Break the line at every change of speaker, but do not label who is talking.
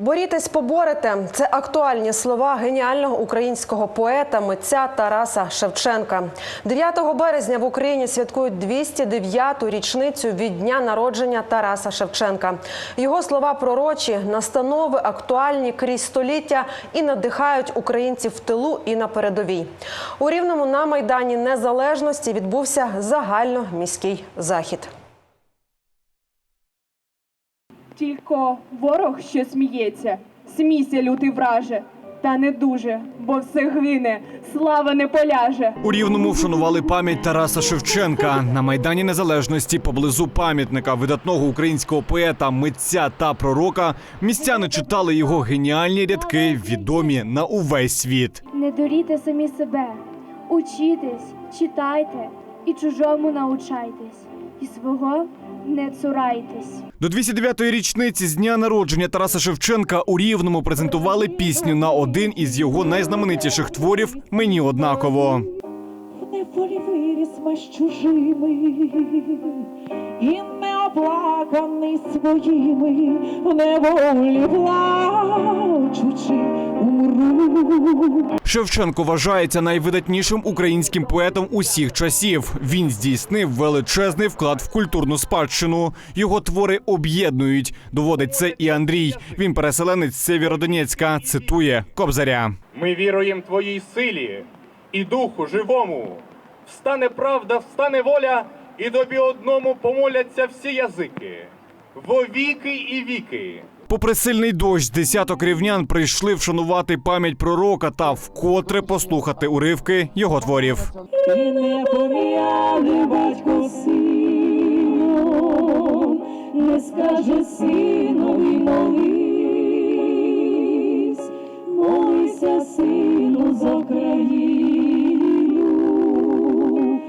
Борітесь, поборете це актуальні слова геніального українського поета митця Тараса Шевченка. 9 березня в Україні святкують 209-ту річницю від дня народження Тараса Шевченка. Його слова пророчі, настанови актуальні крізь століття і надихають українців в тилу і на передовій. У рівному на майдані незалежності відбувся загальноміський захід.
Тільки ворог, що сміється, смійся, лютий враже, та не дуже, бо все гине, слава не поляже.
У Рівному вшанували пам'ять Тараса Шевченка на майдані Незалежності поблизу пам'ятника видатного українського поета, митця та пророка. Містяни читали його геніальні рядки, відомі на увесь світ.
Не дуріте самі себе, учітесь, читайте і чужому научайтесь, і свого не цурайтесь.
До 209-ї річниці з дня народження Тараса Шевченка у Рівному презентували пісню на один із його найзнаменитіших творів Мені однаково.
в неволі виріс чужими, і неоплаканий своїми, в неволі плачучи, умру.
Шевченко вважається найвидатнішим українським поетом усіх часів. Він здійснив величезний вклад в культурну спадщину. Його твори об'єднують. Доводить це і Андрій. Він переселенець Сєвєродонецька. Цитує Кобзаря.
Ми віруємо твоїй силі і духу живому. Встане правда, встане воля, і тобі одному помоляться всі язики. Во віки і віки.
Попри сильний дощ, десяток рівнян прийшли вшанувати пам'ять пророка та вкотре послухати уривки його творів.
І не поміяли батько сину, не скаже синові